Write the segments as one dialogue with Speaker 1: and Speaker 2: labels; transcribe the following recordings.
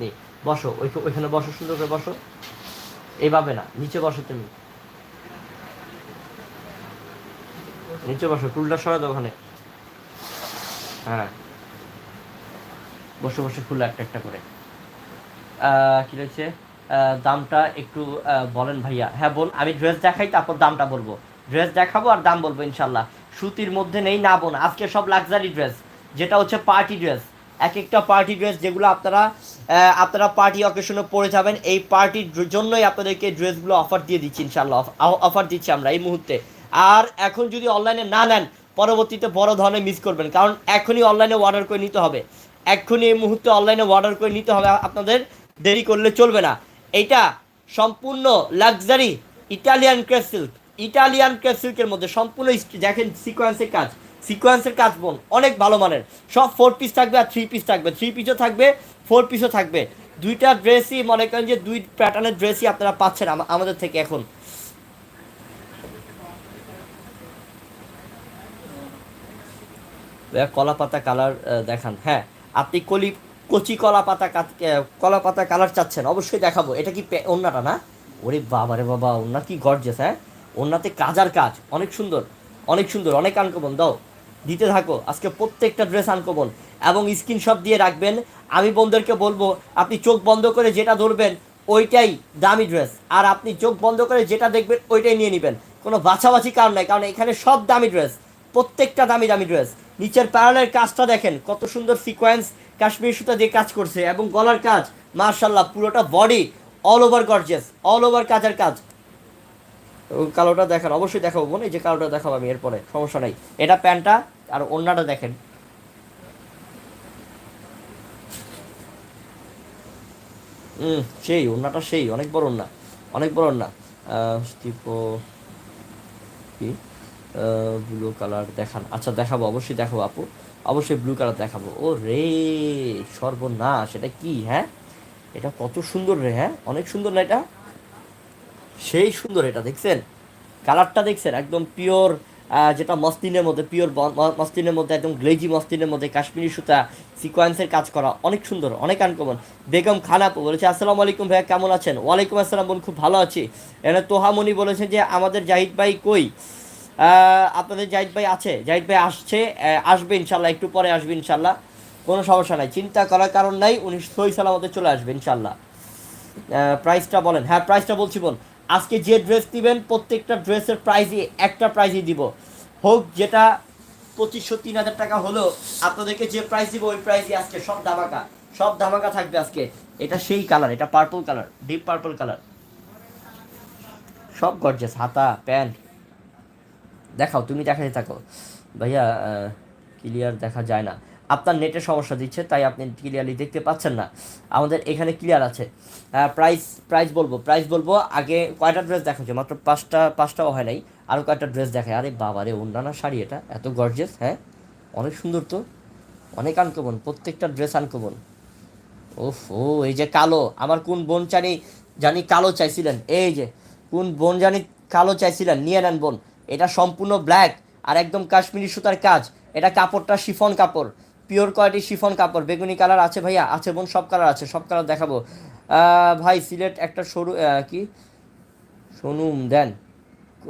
Speaker 1: নে, বসো ওই- ওইখানে বসো সুন্দর করে বসো। এইভাবে না নিচে বসো তুমি। নিচে বসো টুলটা সরা দাও ওখানে। হ্যাঁ। বসে বসে খুললো একটা একটা করে। কি রয়েছে? দামটা একটু বলেন ভাইয়া। হ্যাঁ বল আমি ড্রেস দেখাই তারপর দামটা বলব। ড্রেস দেখাবো আর দাম বলব ইনশাল্লাহ। সুতির মধ্যে নেই না বোন। আজকে সব লাক্সারি ড্রেস যেটা হচ্ছে পার্টি ড্রেস এক একটা পার্টি ড্রেস যেগুলো আপনারা আপনারা পার্টি অকেশনে পরে যাবেন, এই পার্টির জন্যই আপনাদেরকে ড্রেসগুলো অফার দিয়ে দিচ্ছি ইনশাল্লাহ অফার দিচ্ছি আমরা এই মুহূর্তে। আর এখন যদি অনলাইনে না নেন, পরবর্তীতে বড় ধরনের মিস করবেন, কারণ এখনই অনলাইনে অর্ডার করে নিতে হবে। এক্ষুনি এই মুহূর্তে অনলাইনে অর্ডার করে নিতে হবে, আপনাদের দেরি করলে চলবে না। এইটা সম্পূর্ণ luxury Italian crepe silk Italian crepe সিল্কের মধ্যে সম্পূর্ণ দেখেন সিকোয়েন্সের কাজ। সিকোয়েন্সের কাজ বোন, অনেক ভালো মানের। সব ফোর পিস থাকবে আর থ্রি পিস থাকবে। থ্রি পিসও থাকবে ফোর পিসও থাকবে। দুইটা ড্রেসই মনে করেন যে দুই প্যাটার্নের ড্রেসই আপনারা পাচ্ছেন আমাদের থেকে এখন। কলা পাতা কালার দেখান। হ্যাঁ আপনি কলি কচি কলা পাতা কলা পাতা কালার চাচ্ছেন, অবশ্যই দেখাবো। এটা কি পে- না? ওরে বাবা রে বাবা, ওড়না কি গর্জেস হ্যাঁ? ওড়নাতে কাজার কাজ, অনেক সুন্দর অনেক সুন্দর, অনেক আনকমন দাও। দিতে থাকো। আজকে প্রত্যেকটা ড্রেস আনকমন এবং স্ক্রিনশট দিয়ে রাখবেন। আমি বন্ধুদেরকে বলব, আপনি চোখ বন্ধ করে যেটা ধরবেন, ওইটাই দামি ড্রেস আর আপনি চোখ বন্ধ করে যেটা দেখবেন, ওইটাই নিয়ে নেবেন। কোনো বাছাবাছি কারণ নাই, কারণ এখানে সব দামি ড্রেস প্রত্যেকটা দামি দামি ড্রেস নিচের প্যারালের কাজটা দেখেন, কত সুন্দর সিকোয়েন্স কাশ্মীর সুতা দিয়ে কাজ করছে। এবং গলার কাজ মার্শাল্লাহ পুরোটা body all over gorgeous all over কাজের কাজ। কালোটা দেখান, অবশ্যই দেখাবো বোন, এই যে কালোটা দেখাবো আমি এরপরে, সমস্যা নাই। এটা প্যান্টটা আর অন্যটা দেখেন। হুম সেই ওড়নাটা সেই, অনেক বড় ওড়না অনেক বড় কি? ব্লু কালার দেখান। আচ্ছা দেখাবো, অবশ্যই দেখাবো আপু। অবশ্যই ব্লু কালার দেখাবো। ও রে, সর্বনাশ, এটা কি হ্যাঁ? এটা কত সুন্দর রে হ্যাঁ? অনেক সুন্দর না এটা? সেই সুন্দর এটা, দেখছেন? কালারটা দেখছেন? একদম পিওর যেটা মসলিনের মধ্যে, পিওর মসলিনের মধ্যে, একদম গ্লেজি মসলিনের মধ্যে, কাশ্মীরি সুতা সিকোয়েন্সের কাজ করা অনেক সুন্দর, অনেক আনকমন বেগম খান আপু বলেছে, আসসালামু আলাইকুম ভাইয়া, কেমন আছেন? ওয়ালাইকুম আসসালাম বোন, খুব ভালো আছি। এখানে তোহামণি বলেছে যে, আমাদের জাহিদ ভাই কই? আপনাদের জাহিদ ভাই আছে? জাহিদ ভাই আসছে আসবে ইনশাল্লাহ, একটু পরে আসবে ইনশাল্লাহ। কোনো সমস্যা নাই, চিন্তা করার কারণ নাই, উনি সই সালামতে চলে আসবে ইনশাল্লাহ। প্রাইসটা বলেন। হ্যাঁ প্রাইসটা বলছি বোন। আজকে যে ড্রেস দিবেন, প্রত্যেকটা ড্রেসের প্রাইজই একটা প্রাইজই দিব। হোক যেটা পঁচিশশো, তিন হাজার টাকা হলো আপনাদেরকে যে প্রাইস দিব, ওই প্রাইসই আজকে সব ধামাকা। সব ধামাকা থাকবে আজকে। এটা সেই কালার এটা purple colour deep purple colour সব গর্জেস হাতা, প্যান্ট। দেখাও, তুমি দেখাতে থাকো। ভাইয়া ক্লিয়ার দেখা যায় না। আপনার নেটের সমস্যা দিচ্ছে, তাই আপনি ক্লিয়ারলি দেখতে পাচ্ছেন না। আমাদের এখানে ক্লিয়ার আছে। প্রাইস প্রাইস বলব প্রাইস বলব, আগে কয়টা ড্রেস দেখাচ্ছে? মাত্র পাঁচটা, পাঁচটাও হয় নাই। আরও কয়েকটা ড্রেস দেখায় আরে বাবা রে, অন্যান্য শাড়ি এটা, এত গর্জেস হ্যাঁ? অনেক সুন্দর তো। অনেক আনকমন, প্রত্যেকটা ড্রেস আনকমন। ওফ ও, এই যে কালো, আমার কোন বোন জানি জানি কালো চাইছিলেন। এই যে, কোন বোন জানি কালো চাইছিলেন, নিয়ে নেন বোন। এটা সম্পূর্ণ ব্ল্যাক আর একদম কাশ্মীরি সুতার কাজ। এটা কাপড়টা শিফন কাপড়। পিওর কোয়ালিটি শিফন কাপড়, বেগুনি কালার আছে ভাইয়া, আছে বোন, সব কালার আছে, সব কালার দেখাবো। ভাই, সিলেট একটা সরু কি? শোনুম দেন।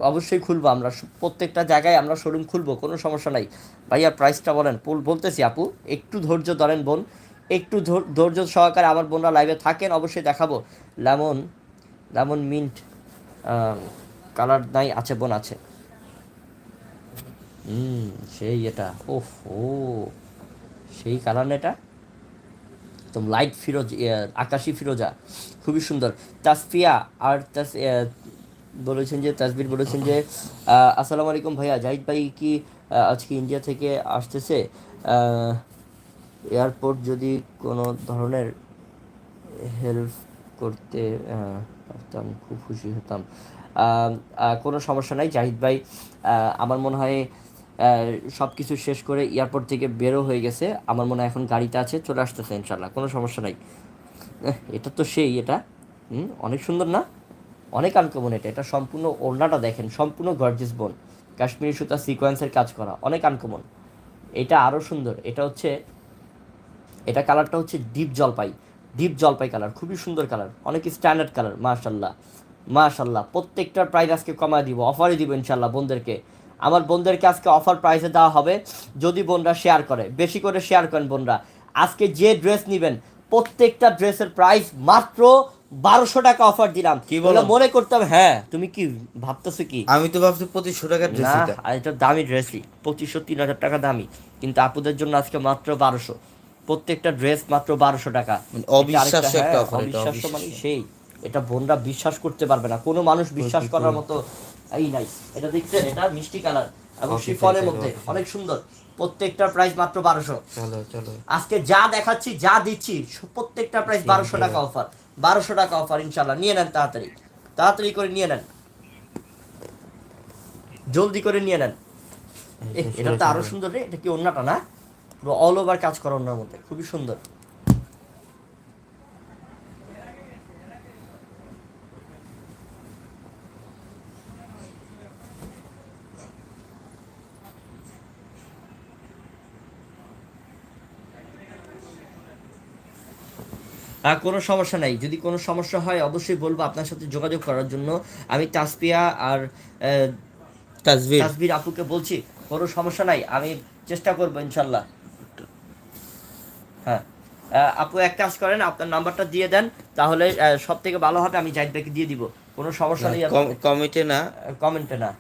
Speaker 1: অবশ্যই খুলবো আমরা প্রত্যেকটা জায়গায় আমরা শোরুম খুলবো, কোনো সমস্যা নাই। ভাইয়া প্রাইসটা বলেন, বল- বলতেছি আপু, একটু ধৈর্য ধরেন বোন, একটু ধৈর- ধৈর্য সহকারে আমার বোনরা লাইভে থাকেন, অবশ্যই দেখাবো। লেমন লেমন মিন্ট কালার নাই, আছে বোন, আছে। হুম সেই এটা ওফ ও সেই কালার এটা। একদম লাইট ফিরোজ আকাশি ফিরোজা, খুবই সুন্দর। তাসফিয়া, আর তাস বলেছেন যে, তাসবির বলেছেন যে আসসালামু আলাইকুম ভাইয়া, জাহিদ ভাই কি আজকে ইন্ডিয়া থেকে আসতেছে? এয়ারপোর্ট যদি কোনো ধরনের হেল্প করতে পারতাম, খুব খুশি হতাম। কোনো সমস্যা নাই জাহিদ ভাই। আমার মনে হয় সব কিছু শেষ করে এয়ারপোর্ট থেকে বেরো হয়ে গেছে। আমার মনে হয় এখন গাড়িতে আছে, চলে আসতেছে ইনশাল্লাহ কোনো সমস্যা নাই। এটা তো সেই, এটা। অনেক সুন্দর না? অনেক আনকমন এটা। এটা সম্পূর্ণ ওড়নাটা দেখেন, সম্পূর্ণ গর্জিস বোন কাশ্মীরি সুতা সিকোয়েন্সের কাজ করা, অনেক আনকমন এটা আরও সুন্দর, এটা হচ্ছে, এটা কালারটা হচ্ছে ডিপ জলপাই। ডিপ জলপাই কালার খুবই সুন্দর কালার অনেক স্ট্যান্ডার্ড কালার মাশাল্লাহ মাশাল্লাহ প্রত্যেকটার প্রাইস আজকে কমায় দিব অফারে দিব ইনশাল্লাহ বোনদেরকে আমার বোনদেরকে আজকে অফার প্রাইসে দেওয়া হবে যদি বোনরা শেয়ার করে। বেশি করে শেয়ার করেন বোনরা। আজকে যে ড্রেস নেবেন প্রত্যেকটা ড্রেসের প্রাইস মাত্র বারোশো টাকা অফার দিলাম।
Speaker 2: কি বলো?
Speaker 1: মনে করতাম হ্যাঁ তুমি কি ভাবতেছো কি?
Speaker 2: আমি তো ভাবছি পঁচিশশো টাকার ড্রেস
Speaker 1: না
Speaker 2: এটা।
Speaker 1: দামি ড্রেসই পঁচিশশো তিন হাজার টাকা দামি। কিন্তু আপুদের জন্য আজকে মাত্র বারোশো। প্রত্যেকটা ড্রেস মাত্র বারোশো টাকা।
Speaker 2: মানে অবিশ্বাস্য একটা
Speaker 1: হ্যাঁ, অবিশ্বাস্য মানে সেই। এটা বোনরা বিশ্বাস করতে পারবে না। কোনো মানুষ বিশ্বাস করার মতো এই নাই এটা দেখছেন এটা মিষ্টি কালার এবং শিফনের মধ্যে। অনেক সুন্দর। প্রত্যেকটার প্রাইস মাত্র বারোশো। আজকে যা দেখাচ্ছি যা দিচ্ছি প্রত্যেকটা প্রাইস বারোশো টাকা অফার বারোশো টাকা অফার ইনশাল্লাহ নিয়ে নেন তাড়াতাড়ি। তাড়াতাড়ি করে নিয়ে নেন। জলদি করে নিয়ে নেন। এটা তো আরও সুন্দর রে। এটা কি অন্যটা না? পুরো অল ওভার কাজ করা অন্যার মধ্যে। খুবই সুন্দর। কোনো সমস্যা নাই। যদি কোনো সমস্যা হয় অবশ্যই বলব আপনার সাথে যোগাযোগ করার জন্য। আমি তাসপিয়া আর আহ,
Speaker 2: তাজবির
Speaker 1: তাসবির আপুকে বলছি কোনো সমস্যা নাই আমি চেষ্টা করব ইনশাল্লাহ। হ্যাঁ। আপু এক কাজ করেন আপনার নাম্বারটা দিয়ে দেন তাহলে সব থেকে ভালো হবে আমি জাহিদ ভাইকে দিয়ে দিব। কোনো সমস্যা নেই
Speaker 2: কমিটে না।
Speaker 1: কমেন্টে না।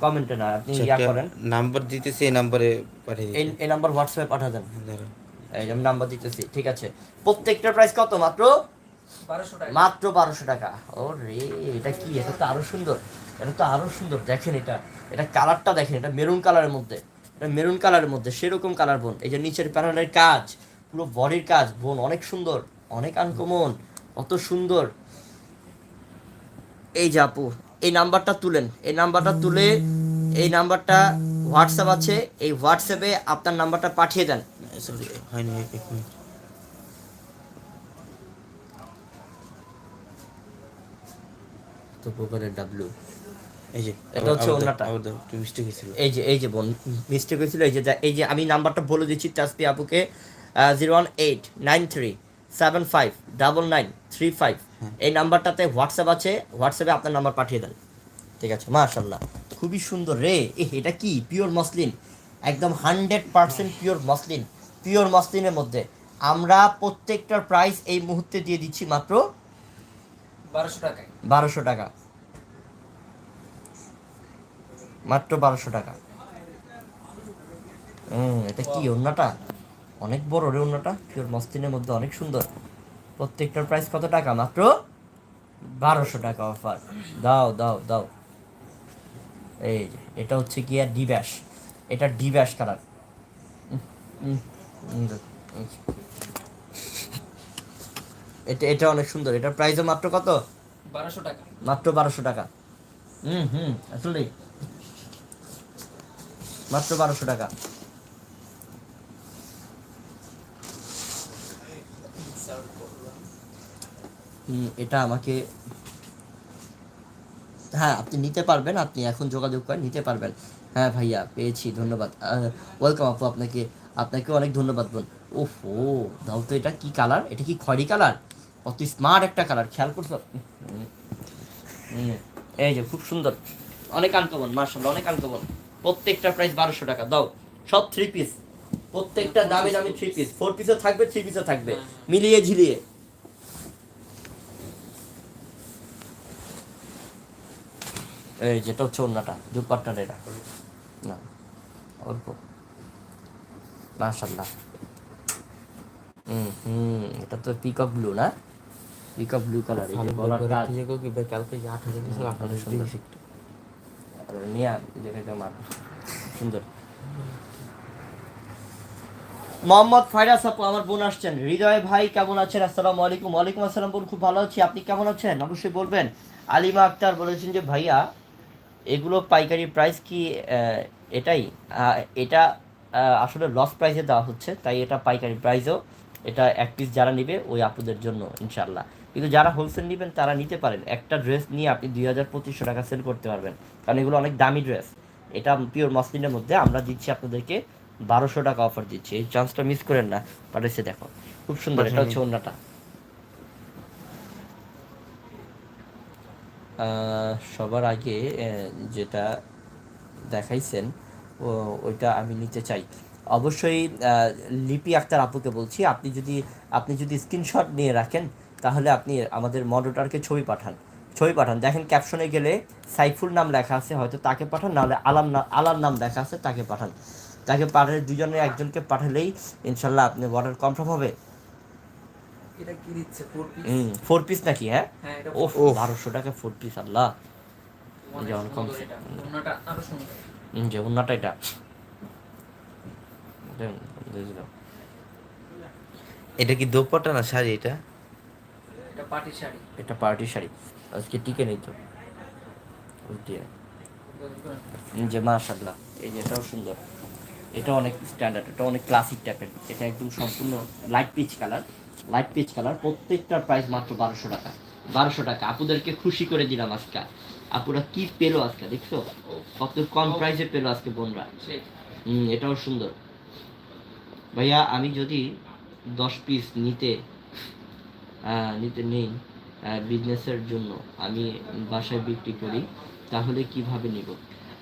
Speaker 1: কমেন্টে না আপনি ইয়া করেন।
Speaker 2: নাম্বার দিতেছি এই নাম্বারে পাঠিয়ে
Speaker 1: এই এই নাম্বার হোয়াটসঅ্যাপে পাঠা দেন। এই আমি নাম্বার দিতেছি ঠিক আছে। প্রত্যেকটার প্রাইস কত? মাত্র? মাত্র বারোশো টাকা। ও রে এটা কি? এটা তো আরও সুন্দর। এটা তো আরও সুন্দর। দেখেন এটা। এটা কালারটা দেখেন। এটা মেরুন কালারের মধ্যে। এটা মেরুন কালারের মধ্যে সেরকম কালার বোন এই যে নিচের প্যানেলের কাজ পুরো বডির কাজ বোন অনেক সুন্দর অনেক আনকমন অত সুন্দর। এই যে আপু এই নাম্বারটা তুলেন। এই নাম্বারটা তুলে এই নাম্বারটা হোয়াটসঅ্যাপ আছে এই হোয়াটসঅ্যাপে আপনার নাম্বারটা পাঠিয়ে দেন।
Speaker 2: সরি হয়নি এক
Speaker 1: তো প্রকারের ডাব্লিউ
Speaker 2: এই যে
Speaker 1: এটা হচ্ছে ওনাটা।
Speaker 2: আবার দাও, একটু মিস্টেক হয়েছিল।
Speaker 1: এই যে এই যে বোন মিস্টেক হয়েছিল এই যে এই যে আমি নাম্বারটা বলে দিচ্ছি তাসপি আপুকে zero one eight nine three seven five double nine three five এই নাম্বারটাতে হোয়াটসঅ্যাপ আছে হোয়াটসঅ্যাপে আপনার নাম্বার পাঠিয়ে দেন। ঠিক আছে মাশাল্লাহ খুবই সুন্দর রে। এ এটা কি? পিওর মসলিন একদম hundred percent pure muslin pure মসলিনের মধ্যে। আমরা প্রত্যেকটার প্রাইস এই মুহূর্তে দিয়ে দিচ্ছি মাত্র
Speaker 3: বারোশো টাকায়।
Speaker 1: বারোশো টাকা। মাত্র বারোশো টাকা। হুম এটা কি ওড়নাটা? অনেক বড় রে ওড়নাটা। পিওর মস্তিনের মধ্যে অনেক সুন্দর। প্রত্যেকটার প্রাইস কত টাকা? মাত্র বারোশো টাকা অফার দাও দাও দাও। এই যে এটা হচ্ছে কি আর ডিব্যাশ এটা ডিব্যাশ কালার। এটা এটা অনেক সুন্দর। এটার প্রাইসও মাত্র কত?
Speaker 3: বারোশো টাকা।
Speaker 1: মাত্র বারোশো টাকা। হুম হুম আসলে মাত্র বারোশো টাকা। হুম এটা আমাকে হ্যাঁ আপনি নিতে পারবেন আপনি এখন যোগাযোগ করেন নিতে পারবেন। হ্যাঁ ভাইয়া পেয়েছি ধন্যবাদ। ওয়েলকাম আপু আপনাকে আপনাকে অনেক ধন্যবাদ বোন ওফো দাও তো এটা কি কালার এটা কি খয়রি কালার কত স্মার্ট একটা কালার খেয়াল করছ আপনি? এই যে খুব সুন্দর। অনেক আনকমন মার্শাল্লাহ অনেক আনকমন প্রত্যেকটা প্রাইস বারোশো টাকা দাও। সব থ্রি পিস প্রত্যেকটা দামি দামি থ্রি পিস ফোর পিসও থাকবে থ্রি পিসও থাকবে। মিলিয়ে ঝিলিয়ে। এই যেটা হচ্ছে অন্যটা দুপাট্টার এটা না অল্প। মাশাল্লাহ হুম হুম এটা তো পিকক ব্লু না? পিকক ব্লু কালার এই যে গলার কাজ।
Speaker 2: কালকে যে। দিয়েছি একটু।
Speaker 1: নিয়া দেখে মার। সুন্দর। মোহাম্মদ ফাইরাস আপু আমার বোন আসছেন। হৃদয় ভাই কেমন আছেন? আসসালামু আলাইকুম। ওয়ালাইকুম আসসালাম বোন খুব ভালো আছি। আপনি কেমন আছেন? অবশ্যই বলবেন। আলিমা আক্তার বলেছেন যে ভাইয়া এগুলো পাইকারি প্রাইস কি এটাই? এটা আসলে লস প্রাইসে দেওয়া হচ্ছে তাই এটা পাইকারি প্রাইসও এটা এক পিস যারা নেবে ওই আপুদের জন্য ইনশাল্লাহ কিন্তু যারা হোলসেল নেবেন তারা নিতে পারেন। একটা ড্রেস নিয়ে আপনি দুই হাজার পঁচিশশো টাকা সেল করতে পারবেন। কারণ এগুলো অনেক দামি ড্রেস এটা পিওর মসলিনের মধ্যে আমরা দিচ্ছি আপনাদেরকে বারোশো টাকা অফার দিচ্ছি। এই চান্সটা মিস করেন না পাঠাইছে দেখো। খুব সুন্দর এটা হচ্ছে অন্যটা সবার আগে যেটা দেখাইছেন ওইটা আমি নিতে চাই। অবশ্যই লিপি আক্তার আপুকে বলছি, আপনি যদি আপনি যদি স্ক্রিনশট নিয়ে রাখেন, তাহলে আপনি আমাদের মডারেটরকে ছবি পাঠান। ছবি পাঠান। দেখেন, ক্যাপশনে গেলে সাইফুল নাম লেখা আছে, হয়তো তাকে পাঠান, নাহলে আলাম নাম আলার নাম লেখা আছে, তাকে পাঠান। তাকে পাঠালে দুজনের একজনকে পাঠালেই, ইনশাল্লাহ আপনি অর্ডার কনফার্ম হবে।
Speaker 3: এটা কি দিচ্ছে? ফোর পিস
Speaker 1: হুম ফোর পিস নাকি হ্যাঁ? ও। বারোশো টাকা ফোর পিস আল্লাহ। যেমন
Speaker 3: সুন্দর এটা
Speaker 1: যে উন্নাটা
Speaker 2: কি দোপাটা না শাড়ি এটা?
Speaker 3: এটা পাটি শাড়ি।
Speaker 1: এটা পার্টি শাড়ি। আজকে টিকে নেই তো। যে মাশাল্লাহ এই যে এটাও সুন্দর। এটা অনেক স্ট্যান্ডার্ড এটা অনেক ক্লাসিক টাইপের এটা একদম সম্পূর্ণ light peach colour light peach colour প্রত্যেকটার প্রাইস মাত্র বারোশো টাকা। বারোশো টাকা। আপুদেরকে খুশি করে দিলাম আজকে। আপুরা কি পেল আজকে, দেখছ? কত কম প্রাইসে পেল আজকে বোনরা হুম এটাও সুন্দর। ভাইয়া, আমি যদি দশ পিস নিতে নিতে নেই বিজনেসের জন্য আমি বাসায় বিক্রি করি, তাহলে কীভাবে নিব?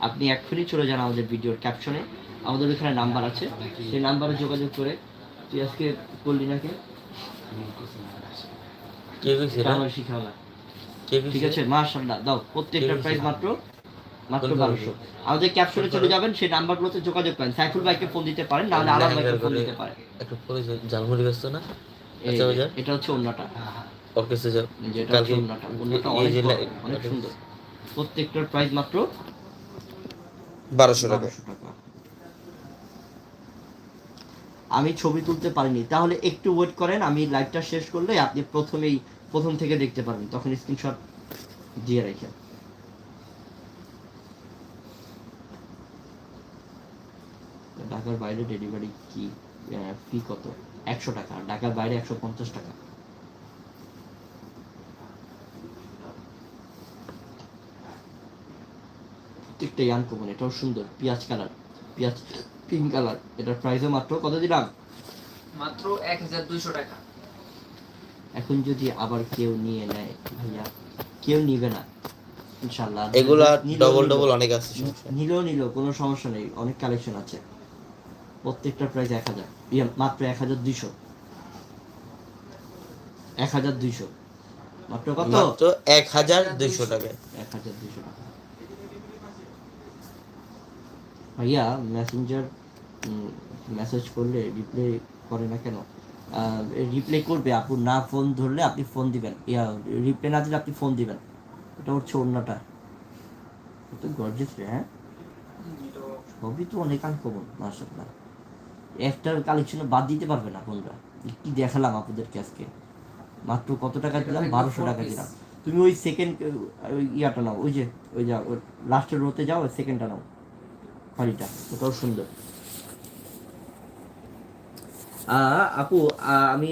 Speaker 1: আপনি এক্ষুনি চলে যান আমাদের ভিডিওর ক্যাপশনে আমাদের ওখানে নাম্বার আছে। সেই নাম্বারে যোগাযোগ করে তুই আজকে করলি নাকি?
Speaker 2: কে কইছে এটা?
Speaker 1: আমার শিখাও না ঠিক আছে মাশাআল্লাহ দাও প্রত্যেকটার প্রাইস মাত্র মাত্র
Speaker 2: কোন
Speaker 1: বারোশো। আমাদের ক্যাপশনে চলে যাবেন সেই নাম্বারগুলোতে যোগাযোগ করেন। সাইফুল ভাইকে ফোন দিতে পারেন নাহলে আলাম ভাইকে ফোন দিতে পারেন
Speaker 2: একটা পরিচয় জালমুড়ি ব্যস্ত না? আচ্ছা
Speaker 1: এটা হচ্ছে অন্যটা
Speaker 2: ওকে সে যাও
Speaker 1: যেটা হচ্ছে অন্যটা অনেক সুন্দর। প্রত্যেকটার প্রাইস মাত্র
Speaker 4: বারোশো টাকা
Speaker 1: বারোশো টাকা আমি ছবি তুলতে পারিনি। তাহলে একটু ওয়েট করেন, আমি লাইভটা শেষ করলে আপনি প্রথমেই প্রথম থেকে দেখতে পারবেন। তখন স্ক্রিনশট দিয়ে রেখে। ঢাকার বাইরে ডেলিভারি কি? ফি কত? একশো টাকা। ঢাকার বাইরে একশো পঞ্চাশ টাকা। প্রত্যেকটাই আনকমন এটাও সুন্দর। পেঁয়াজ কালার পেঁয়াজ পিঙ্ক কালার এটার প্রাইসও মাত্র কত দিলাম?
Speaker 3: মাত্র এক হাজার দুইশো টাকা।
Speaker 1: এখন যদি আবার কেউ নিয়ে নেয় ভাইয়া কেউ নিবে না। ইনশাল্লাহ
Speaker 2: এগুলা
Speaker 1: নিলেও
Speaker 2: ডবল
Speaker 1: নিলো।
Speaker 2: ডবল অনেক আছে নেই।
Speaker 1: নিলেও কোনো সমস্যা নেই। অনেক কালেকশন আছে। প্রত্যেকটা প্রাইস এক হাজার। ইয়ে মাত্র এক হাজার দুইশো। এক হাজার দুইশো। মাত্র কত?
Speaker 2: মাত্র এক হাজার দুইশো টাকায়।
Speaker 1: এক হাজার দুইশো টাকা ভাইয়া মেসেঞ্জার মেসেজ করলে রিপ্লাই করে না কেন? রিপ্লাই করবে আপু না ফোন ধরলে আপনি ফোন দিবেন। ইয়া রিপ্লাই না দিলে আপনি ফোন দিবেন। এটা হচ্ছে অন্যটা। তো গর্জেস রে হ্যাঁ? সবই তো অনেক আনকমন মার্শাল্লাহ একটার কালেকশনে বাদ দিতে পারবে না কোনটা কি দেখালাম আপনাদেরকে আজকে? মাত্র কত টাকা দিলাম? বারোশো টাকা দিলাম। তুমি ওই সেকেন্ড ইয়াটা নাও ওই যে ওই যা লাস্টের রোতে যাও ওই সেকেন্ডটা নাও। ফাড়িটা ওটাও সুন্দর। আপু আমি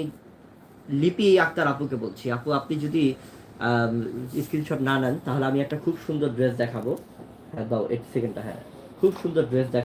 Speaker 1: লিপি আক্তার আপুকে বলছি। আপু, আপনি যদি স্ক্রিনশট না নেন, তাহলে আমি একটা খুব সুন্দর ড্রেস দেখাবো। হ্যাঁ দাও, এক সেকেন্ডটা হ্যাঁ। খুব সুন্দর ড্রেস দেখ